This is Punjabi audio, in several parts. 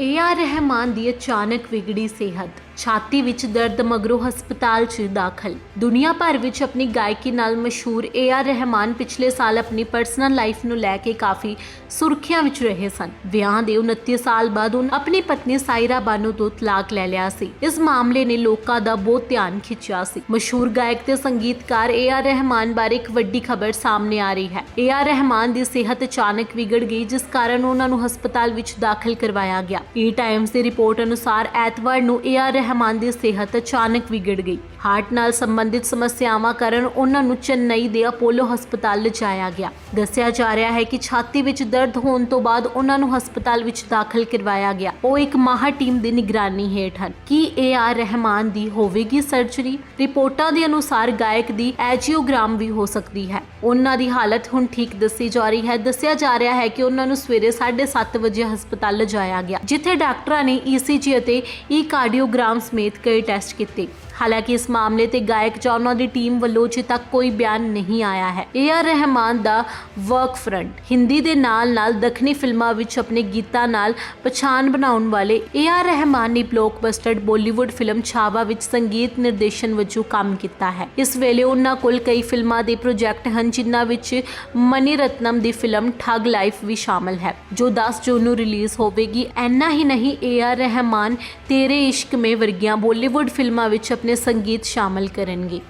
ਏ ਆਰ ਰਹਿਮਾਨ ਦੀ ਅਚਾਨਕ ਵਿਗੜੀ ਸਿਹਤ। ਛਾਤੀ ਵਿੱਚ ਦਰਦ ਮਗਰੋਂ ਹਸਪਤਾਲ 'ਚ ਦਾਖਲ। ਦੁਨੀਆ ਭਰ ਵਿੱਚ ਆਪਣੀ ਗਾਇਕੀ ਨਾਲ ਮਸ਼ਹੂਰ ਏ ਆਰ ਰਹਿਮਾਨ ਪਿਛਲੇ ਸਾਲ ਆਪਣੀ ਪਰਸਨਲ ਲਾਈਫ ਨੂੰ ਲੈ ਕੇ ਕਾਫੀ ਸੁਰਖੀਆਂ ਵਿੱਚ ਰਹੇ ਸਨ। ਵਿਆਹ ਦੇ 29 ਸਾਲ ਬਾਅਦ ਉਹਨਾਂ ਆਪਣੀ ਪਤਨੀ ਸਾਇਰਾ ਬਾਨੋ ਤੋਂ ਤਲਾਕ ਲੈ ਲਿਆ ਸੀ। ਇਸ ਮਾਮਲੇ ਨੇ ਲੋਕਾਂ ਦਾ ਬਹੁਤ ਧਿਆਨ ਖਿੱਚਿਆ ਸੀ। ਮਸ਼ਹੂਰ ਗਾਇਕ ਤੇ ਸੰਗੀਤਕਾਰ ਏ ਆਰ ਰਹਿਮਾਨ ਬਾਰੇ ਇੱਕ ਵੱਡੀ ਖਬਰ ਸਾਹਮਣੇ ਆ ਰਹੀ ਹੈ। ਏ ਆਰ ਰਹਿਮਾਨ ਦੀ ਸਿਹਤ ਅਚਾਨਕ ਵਿਗੜ ਗਈ, ਜਿਸ ਕਾਰਨ ਉਹਨਾਂ ਨੂੰ ਹਸਪਤਾਲ ਵਿੱਚ ਦਾਖਲ ਕਰਵਾਇਆ ਗਿਆ। ਈ ਟਾਈਮਜ਼ ਦੀ ਰਿਪੋਰਟ ਅਨੁਸਾਰ ਐਤਵਾਰ ਨੂੰ ਏ ਆਰ ਰਹਿਮਾਨ ਦੀ ਸਿਹਤ ਅਚਾਨਕ ਵਿਗੜ ਗਈ। ਹਾਰਟ ਨਾਲ ਸੰਬੰਧਿਤ ਸਮੱਸਿਆਵਾਂ ਕਾਰਨ ਉਹਨਾਂ ਨੂੰ ਚੇਨਈ ਦੇ ਅਪੋਲੋ ਹਸਪਤਾਲ ਲਿਜਾਇਆ ਗਿਆ। ਦੱਸਿਆ ਜਾ ਰਿਹਾ ਹੈ ਕਿ ਛਾਤੀ ਵਿੱਚ ਦਰਦ ਹੋਣ ਤੋਂ ਬਾਅਦ ਉਹਨਾਂ ਨੂੰ ਹਸਪਤਾਲ ਵਿੱਚ ਦਾਖਲ ਕਰਵਾਇਆ ਗਿਆ। ਉਹ ਇੱਕ ਮਾਹਰ ਟੀਮ ਦੀ ਨਿਗਰਾਨੀ ਹੇਠ ਹਨ। ਕੀ ਏ ਆਰ ਰਹਿਮਾਨ ਦੀ ਹੋਵੇਗੀ ਸਰਜਰੀ? ਰਿਪੋਰਟਾਂ ਦੇ ਅਨੁਸਾਰ ਗਾਇਕ ਦੀ ਐਜੀਓਗ੍ਰਾਮ ਵੀ ਹੋ ਸਕਦੀ ਹੈ। ਉਹਨਾਂ ਦੀ ਹਾਲਤ ਹੁਣ ਠੀਕ ਦੱਸੀ ਜਾ ਰਹੀ ਹੈ। ਦੱਸਿਆ ਜਾ ਰਿਹਾ ਹੈ ਕਿ ਉਹਨਾਂ ਨੂੰ ਸਵੇਰੇ 7:30 ਵਜੇ ਹਸਪਤਾਲ ਲਿਜਾਇਆ ਗਿਆ, ਜਿੱਥੇ ਡਾਕਟਰਾਂ ਨੇ ਈਸੀਜੀ ਅਤੇ ਈ ਕਾਰਡੀਓਗ੍ਰਾਮ ਸਮੇਤ ਕਈ ਟੈਸਟ ਕੀਤੇ। ਹਾਲਾਂਕਿ ਇਸ ਮਾਮਲੇ ਤੇ ਗਾਇਕ ਜਾਂ ਉਹਨਾਂ ਦੀ ਟੀਮ ਵੱਲੋਂ ਅਜੇ ਤੱਕ ਕੋਈ ਬਿਆਨ ਨਹੀਂ ਆਇਆ ਹੈ। ਏ ਆਰ ਰਹਿਮਾਨ ਦਾ ਵਰਕ ਫਰੰਟ, ਹਿੰਦੀ ਦੇ ਨਾਲ-ਨਾਲ ਦੱਖਣੀ ਫਿਲਮਾਂ ਵਿੱਚ ਆਪਣੇ ਗੀਤਾਂ ਨਾਲ ਪਛਾਣ ਬਣਾਉਣ ਵਾਲੇ ਏ ਆਰ ਰਹਿਮਾਨ ਨੇ ਬਲੌਕਬਸਟਰ ਬਾਲੀਵੁੱਡ ਫਿਲਮ ਛਾਵਾ ਵਿੱਚ ਸੰਗੀਤ ਨਿਰਦੇਸ਼ਨ ਵਜੋਂ ਕੰਮ ਕੀਤਾ ਹੈ। ਇਸ ਵੇਲੇ ਉਹਨਾਂ ਕੋਲ ਕਈ ਫਿਲਮਾਂ ਦੇ ਪ੍ਰੋਜੈਕਟ ਹਨ, ਜਿਨ੍ਹਾਂ ਵਿੱਚ ਮਨੀ ਰਤਨਮ ਦੀ ਫਿਲਮ ਠੱਗ ਲਾਈਫ ਵੀ ਸ਼ਾਮਲ ਹੈ। ਜੋ 10 ਜੂਨ ਨੂੰ ਰਿਲੀਜ਼ ਹੋਵੇਗੀ। ਐਨਾ ਹੀ ਨਹੀਂ, ਏ ਆਰ ਰਹਿਮਾਨ ਤੇਰੇ ਇਸ਼ਕ ਮੇ ਵਰਗੀਆਂ ਬਾਲੀਵੁੱਡ ਫਿਲਮਾਂ ਵਿੱਚ ਆਪਣੇ ਸੰਗੀਤ ਸ਼ਾਮਲ ਕਰਨਗੇ।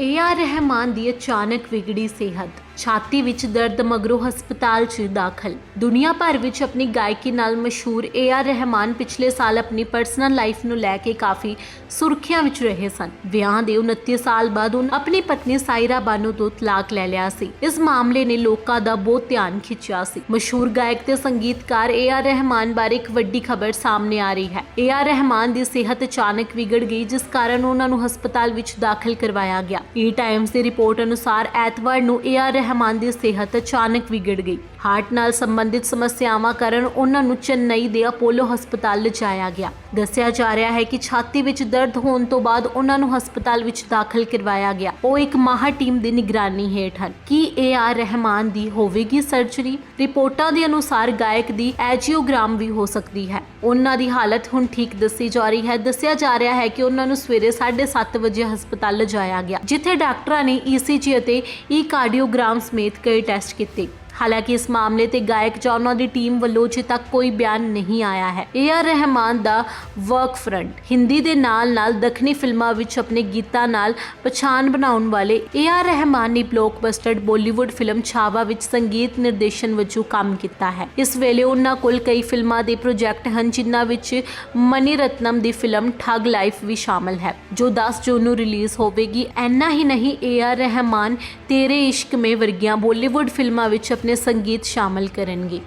ਏ ਆਰ ਰਹਿਮਾਨ ਦੀ ਅਚਾਨਕ ਵਿਗੜੀ ਸਿਹਤ। ਛਾਤੀ ਵਿੱਚ ਦਰਦ ਮਗਰੋਂ ਹਸਪਤਾਲ 'ਚ ਦਾਖਲ। ਦੁਨੀਆ ਭਰ ਵਿੱਚ ਆਪਣੀ ਗਾਇਕੀ ਨਾਲ ਮਸ਼ਹੂਰ ਏ ਆਰ ਰਹਿਮਾਨ ਪਿਛਲੇ ਸਾਲ ਆਪਣੀ ਪਰਸਨਲ ਲਾਈਫ ਨੂੰ ਲੈ ਕੇ ਕਾਫੀ ਸੁਰਖੀਆਂ ਵਿੱਚ ਰਹੇ ਸਨ। ਵਿਆਹ ਦੇ 29 ਸਾਲ ਬਾਅਦ ਉਹਨਾਂ ਆਪਣੀ ਪਤਨੀ ਸਾਇਰਾ ਬਾਨੋ ਤੋਂ ਤਲਾਕ ਲੈ ਲਿਆ ਸੀ। ਇਸ ਮਾਮਲੇ ਨੇ ਲੋਕਾਂ ਦਾ ਬਹੁਤ ਧਿਆਨ ਖਿੱਚਿਆ ਸੀ। ਮਸ਼ਹੂਰ ਗਾਇਕ ਤੇ ਸੰਗੀਤਕਾਰ ਏ ਆਰ ਰਹਿਮਾਨ ਬਾਰੇ ਇੱਕ ਵੱਡੀ ਖਬਰ ਸਾਹਮਣੇ ਆ ਰਹੀ ਹੈ। ਏ ਆਰ ਰਹਿਮਾਨ ਦੀ ਸਿਹਤ ਅਚਾਨਕ ਵਿਗੜ ਗਈ, ਜਿਸ ਕਾਰਨ ਉਹਨਾਂ ਨੂੰ ਹਸਪਤਾਲ ਵਿੱਚ ਦਾਖਲ ਕਰਵਾਇਆ ਗਿਆ। ਈ ਟਾਈਮਜ਼ ਦੀ ਰਿਪੋਰਟ ਅਨੁਸਾਰ ਐਤਵਾਰ ਨੂੰ ਏ ਆਰ ਰਹਿਮਾਨ ਦੀ ਸਿਹਤ ਅਚਾਨਕ ਵਿਗੜ ਗਈ। ਹਾਰਟ ਨਾਲ ਸੰਬੰਧਿਤ ਸਮੱਸਿਆਵਾਂ ਕਾਰਨ ਉਹਨਾਂ ਨੂੰ ਚੇਨਈ ਦੇ ਅਪੋਲੋ ਹਸਪਤਾਲ ਲਿਜਾਇਆ ਗਿਆ। ਦੱਸਿਆ ਜਾ ਰਿਹਾ ਹੈ ਕਿ ਛਾਤੀ ਵਿੱਚ ਦਰਦ ਹੋਣ ਤੋਂ ਬਾਅਦ ਉਹਨਾਂ ਨੂੰ ਹਸਪਤਾਲ ਵਿੱਚ ਦਾਖਲ ਕਰਵਾਇਆ ਗਿਆ। ਉਹ ਇੱਕ ਮਾਹਰ ਟੀਮ ਦੀ ਨਿਗਰਾਨੀ ਹੇਠ ਹਨ। ਕੀ ਏ ਆਰ ਰਹਿਮਾਨ ਦੀ ਹੋਵੇਗੀ ਸਰਜਰੀ? ਰਿਪੋਰਟਾਂ ਦੇ ਅਨੁਸਾਰ ਗਾਇਕ ਦੀ ਐਜੀਓਗ੍ਰਾਮ ਵੀ ਹੋ ਸਕਦੀ ਹੈ। ਉਹਨਾਂ ਦੀ ਹਾਲਤ ਹੁਣ ਠੀਕ ਦੱਸੀ ਜਾ ਰਹੀ ਹੈ। ਦੱਸਿਆ ਜਾ ਰਿਹਾ ਹੈ ਕਿ ਉਹਨਾਂ ਨੂੰ ਸਵੇਰੇ 7:30 ਵਜੇ ਹਸਪਤਾਲ ਲਿਜਾਇਆ ਗਿਆ ਜਿੱਥੇ ਡਾਕਟਰਾਂ ਨੇ ਈਸੀਜੀ ਅਤੇ ਈ ਕਾਰਡੀਓਗ੍ਰਾਮ ਸਮੇਤ ਕਈ ਟੈਸਟ ਕੀਤੇ। ਹਾਲਾਂਕਿ ਇਸ ਮਾਮਲੇ ਤੇ ਗਾਇਕ ਜਾਂ ਉਹਨਾਂ ਦੀ ਟੀਮ ਵੱਲੋਂ ਅਜੇ ਤੱਕ ਕੋਈ ਬਿਆਨ ਨਹੀਂ ਆਇਆ ਹੈ। ਏ ਆਰ ਰਹਿਮਾਨ ਦਾ ਵਰਕ ਫਰੰਟ, ਹਿੰਦੀ ਦੇ ਨਾਲ-ਨਾਲ ਦੱਖਣੀ ਫਿਲਮਾਂ ਵਿੱਚ ਆਪਣੇ ਗੀਤਾਂ ਨਾਲ ਪਛਾਣ ਬਣਾਉਣ ਵਾਲੇ ਏ ਆਰ ਰਹਿਮਾਨ ਨੇ ਬਲੌਕਬਸਟਰ ਬਾਲੀਵੁੱਡ ਫਿਲਮ ਛਾਵਾ ਵਿੱਚ ਸੰਗੀਤ ਨਿਰਦੇਸ਼ਨ ਵਜੋਂ ਕੰਮ ਕੀਤਾ ਹੈ। ਇਸ ਵੇਲੇ ਉਹਨਾਂ ਕੋਲ ਕਈ ਫਿਲਮਾਂ ਦੇ ਪ੍ਰੋਜੈਕਟ ਹਨ, ਜਿਨ੍ਹਾਂ ਵਿੱਚ ਮਨੀ ਰਤਨਮ ਦੀ ਫਿਲਮ ਠੱਗ ਲਾਈਫ ਵੀ ਸ਼ਾਮਲ ਹੈ। ਜੋ 10 ਜੂਨ ਨੂੰ ਰਿਲੀਜ਼ ਹੋਵੇਗੀ। ਐਨਾ ਹੀ ਨਹੀਂ, ਏ ਆਰ ਰਹਿਮਾਨ ਤੇਰੇ ਇਸ਼ਕ ਮੇ ਵਰਗੀਆਂ ਬਾਲੀਵੁੱਡ ਫਿਲਮਾਂ ਵਿੱਚ ਆਪਣੇ ਸੰਗੀਤ ਸ਼ਾਮਲ ਕਰਨਗੇ।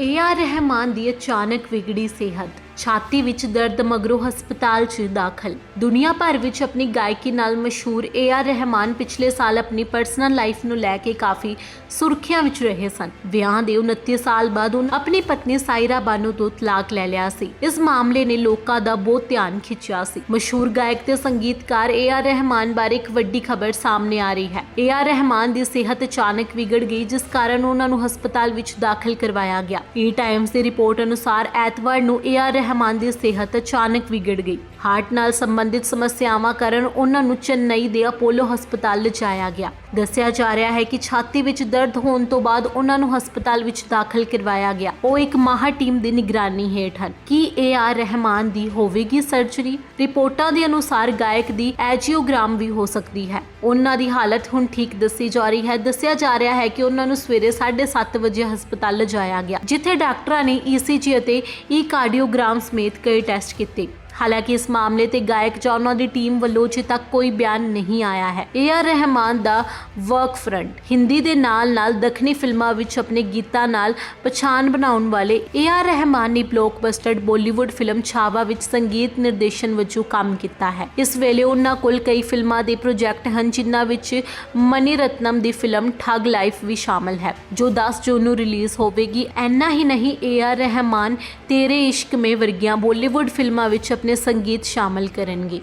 ਏ ਆਰ ਰਹਿਮਾਨ ਦੀ ਅਚਾਨਕ ਵਿਗੜੀ ਸਿਹਤ। ਛਾਤੀ ਵਿੱਚ ਦਰਦ ਮਗਰੋਂ ਹਸਪਤਾਲ 'ਚ ਦਾਖਲ। ਦੁਨੀਆ ਭਰ ਵਿੱਚ ਆਪਣੀ ਗਾਇਕੀ ਨਾਲ ਮਸ਼ਹੂਰ ਏ ਆਰ ਰਹਿਮਾਨ ਪਿਛਲੇ ਸਾਲ ਆਪਣੀ ਪਰਸਨਲ ਲਾਈਫ ਨੂੰ ਲੈ ਕੇ ਕਾਫੀ ਸੁਰਖੀਆਂ ਵਿੱਚ ਰਹੇ ਸਨ। ਵਿਆਹ ਦੇ 29 ਸਾਲ ਬਾਅਦ ਉਹਨਾਂ ਆਪਣੀ ਪਤਨੀ ਸਾਇਰਾ ਬਾਨੋ ਤੋਂ ਤਲਾਕ ਲੈ ਲਿਆ ਸੀ। ਇਸ ਮਾਮਲੇ ਨੇ ਲੋਕਾਂ ਦਾ ਬਹੁਤ ਧਿਆਨ ਖਿੱਚਿਆ ਸੀ। ਮਸ਼ਹੂਰ ਗਾਇਕ ਤੇ ਸੰਗੀਤਕਾਰ ਏ ਆਰ ਰਹਿਮਾਨ ਬਾਰੇ ਇੱਕ ਵੱਡੀ ਖਬਰ ਸਾਹਮਣੇ ਆ ਰਹੀ ਹੈ। ਏ ਆਰ ਰਹਿਮਾਨ ਦੀ ਸਿਹਤ ਅਚਾਨਕ ਵਿਗੜ ਗਈ, ਜਿਸ ਕਾਰਨ ਉਹਨਾਂ ਨੂੰ ਹਸਪਤਾਲ ਵਿੱਚ ਦਾਖਲ ਕਰਵਾਇਆ ਗਿਆ। ਏ ਟਾਈਮਜ਼ ਦੀ ਰਿਪੋਰਟ ਅਨੁਸਾਰ ਐਤਵਾਰ ਨੂੰ ਏ ਆਰ ਰਹਿਮਾਨ ਦੀ ਸਿਹਤ ਅਚਾਨਕ ਵਿਗੜ ਗਈ। ਹਾਰਟ ਨਾਲ ਸੰਬੰਧਿਤ ਸਮੱਸਿਆਵਾਂ ਕਾਰਨ ਉਹਨਾਂ ਨੂੰ ਚੇਨਈ ਦੇ ਅਪੋਲੋ ਹਸਪਤਾਲ ਲਿਜਾਇਆ ਗਿਆ। ਦੱਸਿਆ ਜਾ ਰਿਹਾ ਹੈ ਕਿ ਛਾਤੀ ਵਿੱਚ ਦਰਦ ਹੋਣ ਤੋਂ ਬਾਅਦ ਉਹਨਾਂ ਨੂੰ ਹਸਪਤਾਲ ਵਿੱਚ ਦਾਖਲ ਕਰਵਾਇਆ ਗਿਆ। ਉਹ ਇੱਕ ਮਾਹਰ ਟੀਮ ਦੀ ਨਿਗਰਾਨੀ ਹੇਠ ਹਨ। ਕੀ ਏ ਆਰ ਰਹਿਮਾਨ ਦੀ ਹੋਵੇਗੀ ਸਰਜਰੀ? ਰਿਪੋਰਟਾਂ ਦੇ ਅਨੁਸਾਰ ਗਾਇਕ ਦੀ ਐਜੀਓਗ੍ਰਾਮ ਵੀ ਹੋ ਸਕਦੀ ਹੈ। ਉਹਨਾਂ ਦੀ ਹਾਲਤ ਹੁਣ ਠੀਕ ਦੱਸੀ ਜਾ ਰਹੀ ਹੈ। ਦੱਸਿਆ ਜਾ ਰਿਹਾ ਹੈ ਕਿ ਉਹਨਾਂ ਨੂੰ ਸਵੇਰੇ 7:30 ਵਜੇ ਹਸਪਤਾਲ ਲਿਜਾਇਆ ਗਿਆ, ਜਿੱਥੇ ਡਾਕਟਰਾਂ ਨੇ ਈਸੀਜੀ ਅਤੇ ਈ ਕਾਰਡੀਓਗ੍ਰਾਮ ਸਮੇਤ ਕਈ ਟੈਸਟ ਕੀਤੇ। ਹਾਲਾਂਕਿ ਇਸ ਮਾਮਲੇ ਤੇ ਗਾਇਕ ਜਾਂ ਉਹਨਾਂ ਦੀ ਟੀਮ ਵੱਲੋਂ ਅਜੇ ਤੱਕ ਕੋਈ ਬਿਆਨ ਨਹੀਂ ਆਇਆ ਹੈ। ਏ ਆਰ ਰਹਿਮਾਨ ਦਾ ਵਰਕ ਫਰੰਟ, ਹਿੰਦੀ ਦੇ ਨਾਲ-ਨਾਲ ਦੱਖਣੀ ਫਿਲਮਾਂ ਵਿੱਚ ਆਪਣੇ ਗੀਤਾਂ ਨਾਲ ਪਛਾਣ ਬਣਾਉਣ ਵਾਲੇ ਏ ਆਰ ਰਹਿਮਾਨ ਨੇ ਬਲੌਕਬਸਟਰ ਬਾਲੀਵੁੱਡ ਫਿਲਮ ਛਾਵਾ ਵਿੱਚ ਸੰਗੀਤ ਨਿਰਦੇਸ਼ਨ ਵਜੋਂ ਕੰਮ ਕੀਤਾ ਹੈ। ਇਸ ਵੇਲੇ ਉਹਨਾਂ ਕੋਲ ਕਈ ਫਿਲਮਾਂ ਦੇ ਪ੍ਰੋਜੈਕਟ ਹਨ, ਜਿਨ੍ਹਾਂ ਵਿੱਚ ਮਨੀ ਰਤਨਮ ਦੀ ਫਿਲਮ ਠੱਗ ਲਾਈਫ ਵੀ ਸ਼ਾਮਲ ਹੈ। ਜੋ 10 ਜੂਨ ਨੂੰ ਰਿਲੀਜ਼ ਹੋਵੇਗੀ, ਐਨਾ ਹੀ ਨਹੀਂ ਏ ਆਰ ਰਹਿਮਾਨ ਤੇਰੇ ਇਸ਼ਕ ਮੇ ਵਰਗੀਆਂ ਬਾਲੀਵੁੱਡ ਫਿਲਮਾਂ ਵਿੱਚ ਆਪਣੇ ਸੰਗੀਤ ਸ਼ਾਮਲ ਕਰਨਗੇ।